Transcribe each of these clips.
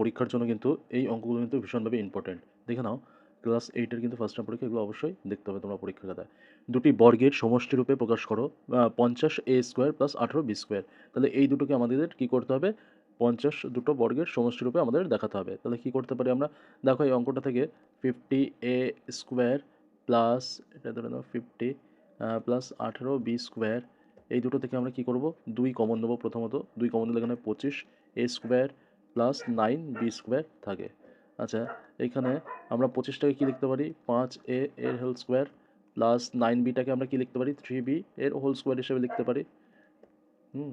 পরীক্ষার জন্য কিন্তু এই অঙ্কগুলো কিন্তু ভীষণভাবে ইম্পর্টেন্ট দেখে নাও ক্লাস এইটের কিন্তু ফার্স্ট টার্ম পরীক্ষা, এগুলো অবশ্যই দেখতে হবে তোমরা পরীক্ষা খাতায় দুটি বর্গের সমষ্টি রূপে প্রকাশ করো পঞ্চাশ এ স্কোয়ার প্লাস আঠেরো বি স্কোয়ার তাহলে এই দুটোকে আমাদের কী করতে হবে? পঞ্চাশ দুটো বর্গের সমষ্টি রূপে আমাদের দেখাতে হবে। তাহলে কী করতে পারি আমরা? দেখো এই অঙ্কটা থেকে ফিফটি এ স্কোয়ার প্লাস এটা ধরে নাও ফিফটি প্লাস আঠেরো বি স্কোয়ার এই দুটো থেকে আমরা কী করব? দুই কমন নেব প্রথমত। দুই কমন নিলে এখানে পঁচিশ A square plus nine B square থাকে। আচ্ছা এখানে আমরা পঁচিশটাকে কী লিখতে পারি? পাঁচ এ এর হোল স্কোয়ার প্লাস নাইন বিটাকে আমরা কী লিখতে পারি? থ্রি বি এর হোল স্কোয়ার হিসেবে লিখতে পারি। হুম,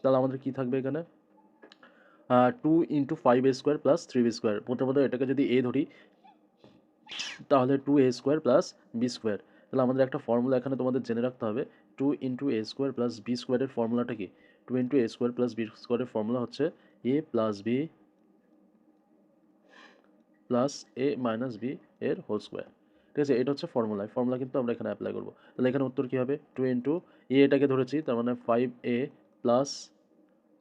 তাহলে আমাদের কী থাকবে এখানে? Two into five A square plus three B square প্রথমত এটাকে যদি এ ধরি, তাহলে two A square plus B square তাহলে আমাদের একটা ফর্মুলা এখানে তোমাদের জেনে রাখতে হবে। Two into A square plus B স্কোয়ারের ফর্মুলাটা কি? Two into A square plus B স্কোয়ারের ফর্মুলা হচ্ছে A plus B plus A minus B এর হোল স্কোয়ার ঠিক আছে? এটা হচ্ছে ফর্মুলা ফর্মুলা কিন্তু আমরা এখানে অ্যাপ্লাই করব। তাহলে এখানে উত্তর কী হবে? টু ইন্টু এ এটাকে ধরেছি, তার মানে ফাইভ এ প্লাস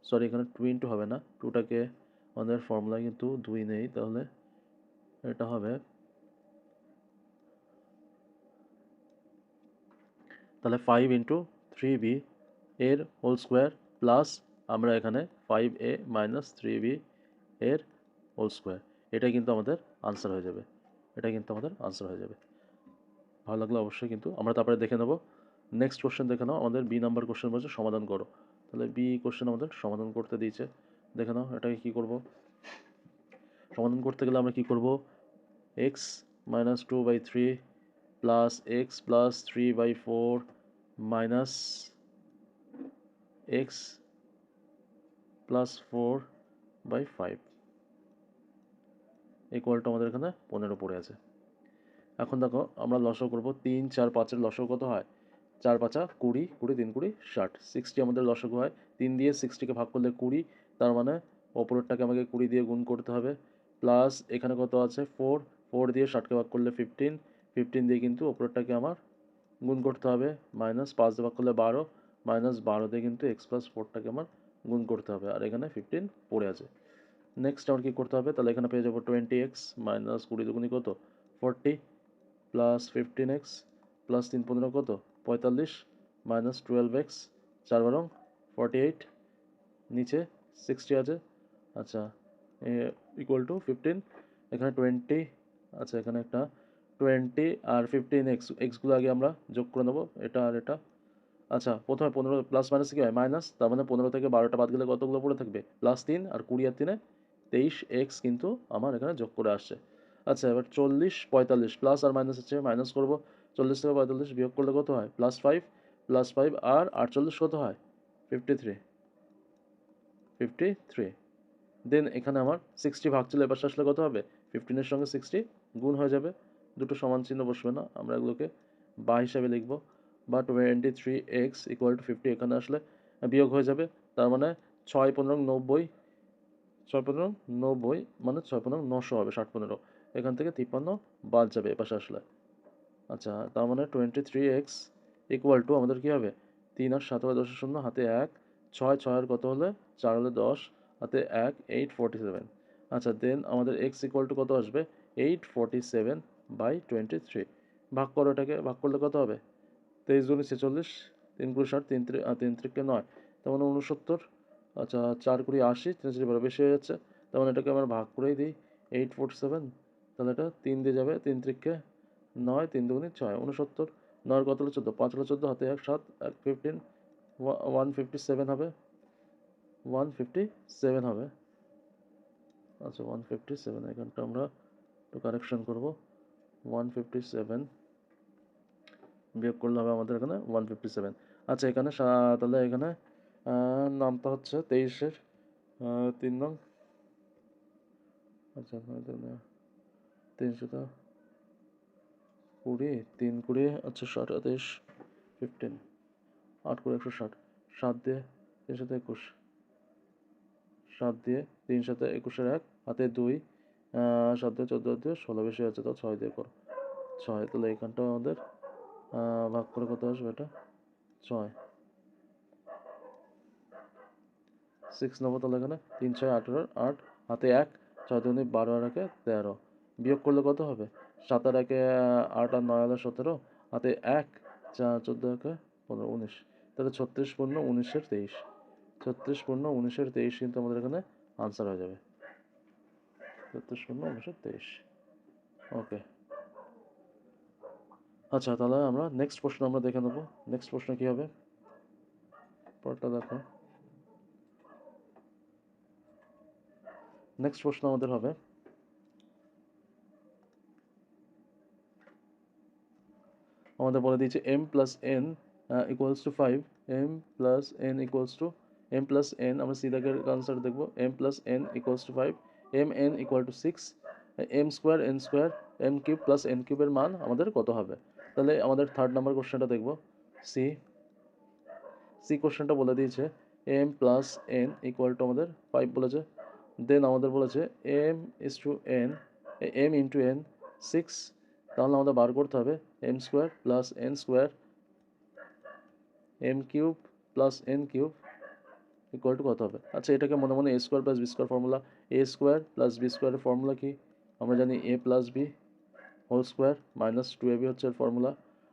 সরি এখানে টু ইন্টু হবে না। টুটাকে আমাদের ফর্মুলায় কিন্তু দুই নেই। তাহলে এটা হবে, তাহলে ফাইভ ইন্টু থ্রি বি এর হোল স্কোয়ার প্লাস আমরা এখানে five A minus three B এর হোল স্কোয়ার এটাই কিন্তু আমাদের আনসার হয়ে যাবে। এটা কিন্তু আমাদের আনসার হয়ে যাবে। ভালো লাগলে অবশ্যই কিন্তু আমরা তারপরে দেখে নেব। নেক্সট কোশ্চেন দেখে নাও। আমাদের বি নাম্বার কোশ্চেন বলছে সমাধান করো। তাহলে বি কোশ্চেন আমাদের সমাধান করতে দিয়েছে। দেখে নাও এটাকে কী করব। সমাধান করতে গেলে আমরা কী করব? X minus two by three plus X plus three by four minus X plus four by five ইকুয়ালটা আমাদের এখানে পনেরো পড়ে আছে। এখন দেখো, আমরা লসও করব তিন, চার, পাঁচের লসও কত হয়? চার, পাঁচা, কুড়ি কুড়ি, তিন, কুড়ি, ষাট। সিক্সটি আমাদের লসক হয়, তিন দিয়ে সিক্সটিকে ভাগ করলে কুড়ি, তার মানে ওপরেরটাকে আমাকে কুড়ি দিয়ে গুণ করতে হবে। প্লাস এখানে কত আছে? ফোর ফোর দিয়ে ষাটকে ভাগ করলে ফিফটিন ফিফটিন দিয়ে কিন্তু ওপরেরটাকে আমার গুণ করতে হবে। মাইনাস পাঁচ দিয়ে ভাগ করলে বারো মাইনাস বারো দিয়ে কিন্তু এক্স প্লাস ফোরটাকে আমার গুণ করতে হবে। আর এখানে ফিফটিন পড়ে আছে। নেক্সট আমার কী করতে হবে? তাহলে এখানে পেয়ে যাব টোয়েন্টি এক্স মাইনাস কুড়ি দুগুনি কত? Forty plus fifteen x plus তিন পনেরো কত? পঁয়তাল্লিশ মাইনাস টুয়েলভ এক্স চার বারং ফর্টি এইট নিচে সিক্সটি আছে। আচ্ছা ইকুয়াল টু ফিফটিন এখানে টোয়েন্টি আচ্ছা এখানে একটা টোয়েন্টি আর ফিফটিন এক্স এক্সগুলো আগে আমরা যোগ করে নেব। এটা আর এটা আচ্ছা প্রথমে পনেরো প্লাস মাইনাস কী হয়? মাইনাস তার মানে পনেরো থেকে বারোটা বাদ গেলে কতগুলো পড়ে থাকবে? প্লাস তিন আর কুড়ি আর তিনে তেইশ এক্স কিন্তু আমার এখানে যোগ করে আসছে। আচ্ছা এবার চল্লিশ, পঁয়তাল্লিশ প্লাস আর মাইনাস হচ্ছে মাইনাস করব। চল্লিশ থেকে পঁয়তাল্লিশ বিয়োগ করলে কত হয়? প্লাস ফাইভ প্লাস ফাইভ আর আটচল্লিশ কত হয়? Fifty three fifty three then এখানে আমার সিক্সটি ভাগ ছিল এবার আসলে কত হবে? ফিফটিনের সঙ্গে সিক্সটি গুণ হয়ে যাবে। দুটো সমান চিহ্ন বসবে না। আমরা এগুলোকে বা হিসাবে লিখব। বা twenty three X equal to fifty এখানে আসলে বিয়োগ হয়ে যাবে। তার মানে ছয় পনেরো নব্বই, ছয় পনেরো নব্বই মানে ছয় পনেরো নশো হবে, ষাট পনেরো। এখান থেকে তিপ্পান্ন বাদ যাবে এপাশে আসলে। আচ্ছা তার মানে twenty three X equal to আমাদের কী হবে? তিন আর সাত হলে দশের শূন্য, হাতে এক, ছয় ছয়ের কত হলে? চার হলে দশ, হাতে এক এইট ফোরটি সেভেন আচ্ছা দেন আমাদের এক্স ইকুয়াল টু কত আসবে? Eight forty seven by twenty three ভাগ করো এটাকে, ভাগ করলে কত হবে? তেইশ গুণে ছেচল্লিশ, তিন কুড়ি ষাট, তিন ত্রিক তিন ত্রিককে নয়। তার মানে উনসত্তর আচ্ছা চার কুড়ি আশি, তিন বারো, বেশি হয়ে যাচ্ছে। তার মানে এটাকে আমরা ভাগ করেই দিই এইট ফোর সেভেন তাহলে এটা তিন দিয়ে যাবে, তিন ত্রিককে নয়, তিন দুগুণে ছয় উনসত্তর নয় কত হলো চোদ্দ? পাঁচ হলো চোদ্দ, হাতে এক, সাত, এক ফিফটিন ওয়ান ফিফটি সেভেন হবে। ওয়ান ফিফটি সেভেন হবে। আচ্ছা ওয়ান ফিফটি সেভেন এখানটা আমরা একটু কারেকশন করব। ওয়ান ফিফটি সেভেন বিয়োগ করলে হবে আমাদের এখানে ওয়ান ফিফটি সেভেন আচ্ছা এখানে তাহলে এখানে নামটা হচ্ছে তেইশের তিন নং। আচ্ছা তিনশো তো কুড়ি, তিন কুড়ি আচ্ছা ষাট, তেইশ ফিফটিন আট কুড়ি, একশো ষাট। সাত দিয়ে তিনশো একুশ। সাত দিয়ে তিন সাথে একুশের এক, হাতে দুই সাত দিয়ে চোদ্দ দিয়ে ষোলো, বেশি আছে তো ছয় দিয়ে করো। ছয়, তাহলে এখানটা আমাদের ভাগ করে কত আসবে এটা? ছয়। সিক্স নেব তাহলে এখানে। তিন, ছয়, আঠেরো, আট, হাতে এক, ছয় দুগুণে বারো, আর একে তেরো। বিয়োগ করলে কত হবে? সাত আর একে আট আর নয় হলো সতেরো, হাতে এক, চার, চোদ্দ, একে পনেরো, উনিশ। তাহলে ছত্রিশ পূর্ণ উনিশের তেইশ। ছত্রিশ পূর্ণ উনিশের তেইশ কিন্তু আমাদের এখানে আনসার হয়ে যাবে। ছত্রিশ পূর্ণ উনিশের তেইশ। ওকে আচ্ছা তাহলে আমরা নেক্সট প্রশ্ন আমরা দেখে নেব। নেক্সট প্রশ্ন কী হবে? পরটা দেখো। নেক্সট প্রশ্ন আমাদের হবে। আমাদের বলে দিয়েছে M plus N equals to five M plus N equals to M plus N আমরা সিদাকের আনসার দেখব। M plus N equals to five M N equal to six M square N square M cube plus N কিউবের মান আমাদের কত হবে? তাহলে আমাদের থার্ড নাম্বার কোশ্চেনটা দেখব। সি সি কোশ্চেনটা বলে দিয়েছে M plus N equal to আমাদের ফাইভ বলেছে। দেন আমাদের বলেছে M is to N M into N six তাহলে আমাদের বার করতে হবে M square plus N square M cube plus N cube equal to কত হবে? আচ্ছা এটাকে মনে মনে A square plus B square formula A square plus B স্কোয়ারের ফর্মুলা কি? আমরা জানি A plus B whole square minus two A B হচ্ছে এর ফর্মুলা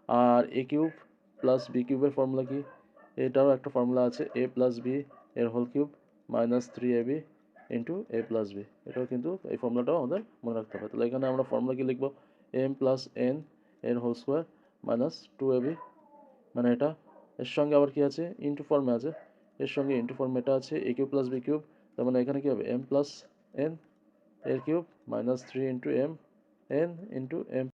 আর এ কিউব প্লাস বি কিউবের ফর্মুলা কি? এটারও একটা ফর্মুলা আছে এ প্লাস বি এর whole cube minus three A B into A plus B এটাও কিন্তু এই ফর্মুলাটাও আমাদের মনে রাখতে হবে। তাহলে এখানে আমরা ফর্মুলা কি লিখব? এম প্লাস এন এর whole square minus two A B মানে এটা, এর সঙ্গে আবার কি আছে? ইন্টু ফর্মে আছে। এর সঙ্গে ইন্টু ফর্মে এটা আছে A cube plus B cube তার মানে এখানে কি হবে? এম প্লাস এন এর cube minus three into M N into M